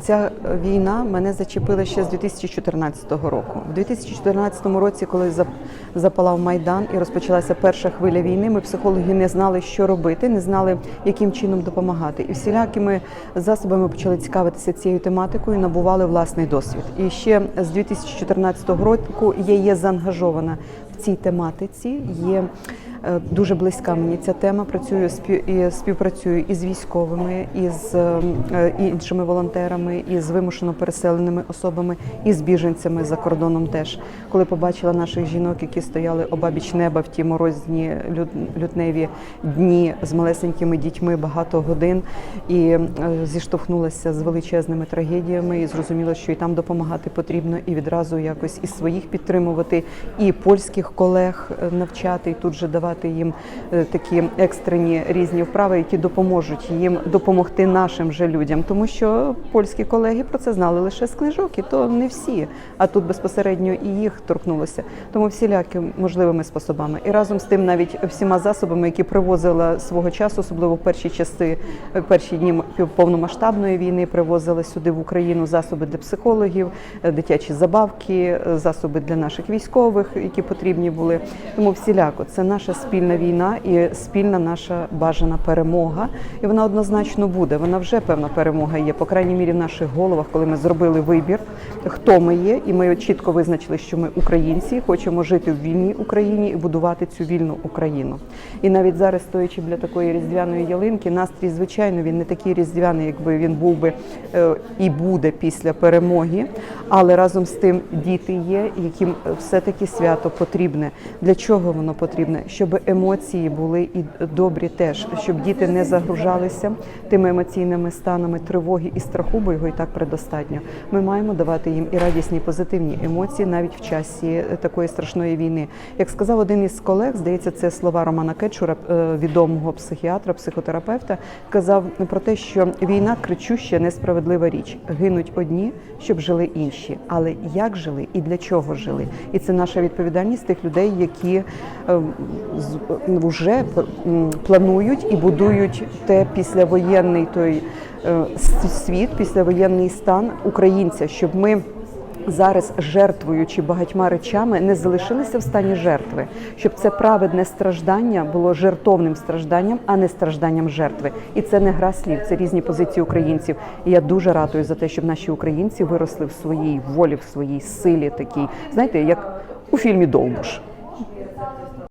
Ця війна мене зачепила ще з 2014 року. В 2014 році, коли запалав майдан і розпочалася перша хвиля війни, ми психологи не знали, що робити, не знали, яким чином допомагати. І всілякими засобами почали цікавитися цією тематикою, набували власний досвід. І ще з 2014 року я є заангажована цій тематиці. Є Е, Дуже близька мені ця тема. Працюю і співпрацюю із військовими, із е, е, іншими волонтерами, із вимушено переселеними особами, і з біженцями за кордоном. Теж коли побачила наших жінок, які стояли обабіч неба в ті морозні лютневі дні з малесенькими дітьми багато годин, і зіштовхнулася з величезними трагедіями, і зрозуміла, що і там допомагати потрібно, і відразу якось і своїх підтримувати, і польських колег е, навчати, і тут же давати їм е, такі екстрені різні вправи, які допоможуть їм допомогти нашим же людям, тому що польські колеги про це знали лише з книжок, і то не всі. А тут безпосередньо і їх торкнулося. Тому всілякі можливими способами. І разом з тим, навіть всіма засобами, які привозила свого часу, особливо в перші часи, е, перші дні повномасштабної війни, привозили сюди в Україну засоби для психологів, дитячі забавки, засоби для наших військових, які потрібні були. Тому всіляко це наша спільна війна і спільна наша бажана перемога. І вона однозначно буде. Вона вже певна перемога є, по крайній мірі в наших головах, коли ми зробили вибір, хто ми є, і ми чітко визначили, що ми українці, хочемо жити в вільній Україні і будувати цю вільну Україну. І навіть зараз, стоячи біля такої різдвяної ялинки, настрій, звичайно, він не такий різдвяний, якби він був би е, і буде після перемоги. Але разом з тим діти є, яким все-таки свято потрібне. Для чого воно потрібне? Щоб емоції були і добрі теж, щоб діти не загружалися тими емоційними станами тривоги і страху, бо його і так предостатньо. Ми маємо давати їм і радісні, і позитивні емоції навіть в часі е, такої страшної війни. Як сказав один із колег, здається, це слова Романа Кечура, е, відомого психіатра, психотерапевта, казав про те, що війна кричуща, несправедлива річ. Гинуть одні, щоб жили інші. Але як жили і для чого жили? І це наша відповідальність тих людей, які е, вже планують і будують те післявоєнний той е, світ, післявоєнний стан українця, щоб ми. Зараз жертвуючи багатьма речами, не залишилися в стані жертви, щоб це праведне страждання було жертовним стражданням, а не стражданням жертви. І це не гра слів, це різні позиції українців. І я дуже ратую за те, щоб наші українці виросли в своїй волі, в своїй силі, такій, знаєте, як o filme Domus.